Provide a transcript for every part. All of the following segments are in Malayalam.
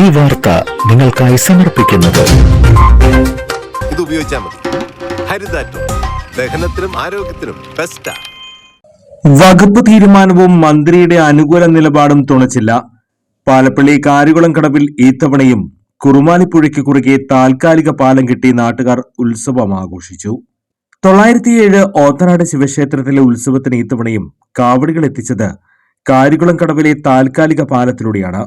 ഈ വാർത്ത നിങ്ങൾക്കായി സമർപ്പിക്കുന്നത്. ഇത് ഉപയോഗിച്ചാൽ മതി. ഹരിതാറ്റോ. ദഹനത്തിനും ആരോഗ്യത്തിനും ബെസ്റ്റാ വകുപ്പ് തീരുമാനവും മന്ത്രിയുടെ അനുകൂല നിലപാടും തുണച്ചില്ല. പാലപ്പള്ളി കാരികുളം കടവിൽ ഈത്തവണയും കുറുമാലിപ്പുഴയ്ക്ക് കുറുകെ താൽക്കാലിക പാലം കിട്ടി നാട്ടുകാർ ഉത്സവം ആഘോഷിച്ചു തൊള്ളായിരത്തിയേഴ് ഓത്തനാട് ശിവക്ഷേത്രത്തിലെ ഉത്സവത്തിന് ഈത്തവണയും കാവടികൾ എത്തിച്ചത് കാരികുളം കടവിലെ താൽക്കാലിക പാലത്തിലൂടെയാണ്.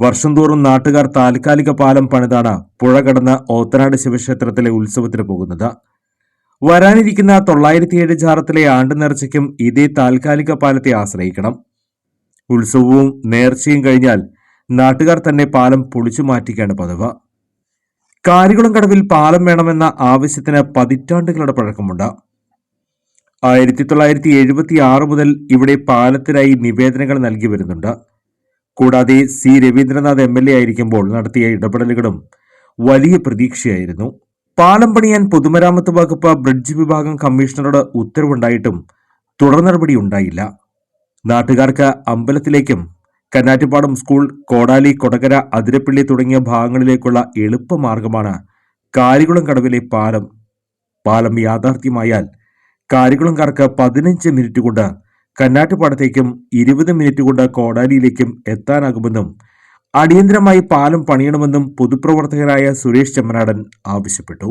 വർഷം തോറും നാട്ടുകാർ താൽക്കാലിക പാലം പണിതാണ് പുഴ കടന്ന് ഓത്തനാട് ശിവക്ഷേത്രത്തിലെ ഉത്സവത്തിന് പോകുന്നത്. വരാനിരിക്കുന്ന തൊള്ളായിരത്തി ഏഴ് ജാറത്തിലെ ആണ്ട് നേർച്ചയ്ക്കും ഇതേ താൽക്കാലിക പാലത്തെ ആശ്രയിക്കണം. ഉത്സവവും നേർച്ചയും കഴിഞ്ഞാൽ നാട്ടുകാർ തന്നെ പാലം പൊളിച്ചു മാറ്റിക്കാണ് പതിവ്. കാരികുളം കടവിൽ പാലം വേണമെന്ന ആവശ്യത്തിന് പതിറ്റാണ്ടുകളുടെ പഴക്കമുണ്ട്. ആയിരത്തി തൊള്ളായിരത്തി എഴുപത്തി ആറ് മുതൽ ഇവിടെ പാലത്തിനായി നിവേദനങ്ങൾ നൽകി വരുന്നുണ്ട്. കൂടാതെ C Ravindranath M L A ആയിരിക്കുമ്പോൾ നടത്തിയ ഇടപെടലുകളും വലിയ പ്രതീക്ഷയായിരുന്നു. പാലം പണിയാൻ പൊതുമരാമത്ത് വകുപ്പ് ബ്രിഡ്ജ് വിഭാഗം കമ്മീഷണറുടെ ഉത്തരവുണ്ടായിട്ടും തുടർ നടപടി ഉണ്ടായില്ല. നാട്ടുകാർക്ക് അമ്പലത്തിലേക്കും കന്നാറ്റുപാടം സ്കൂൾ കോടാലി കൊടകര അതിരപ്പള്ളി തുടങ്ങിയ ഭാഗങ്ങളിലേക്കുള്ള എളുപ്പമാർഗമാണ് കാരികുളം കടവിലെ പാലം. പാലം യാഥാർത്ഥ്യമായാൽ കാരികുളംകാർക്ക് പതിനഞ്ച് മിനിറ്റ് കൊണ്ട് കന്നാട്ടുപാടത്തേക്കും ഇരുപത് മിനിറ്റ് കൊണ്ട് കോടാലിയിലേക്കും എത്താനാകുമെന്നും അടിയന്തരമായി പാലം പണിയണമെന്നും പൊതുപ്രവർത്തകരായ സുരേഷ് ചെമ്മനാടൻ ആവശ്യപ്പെട്ടു.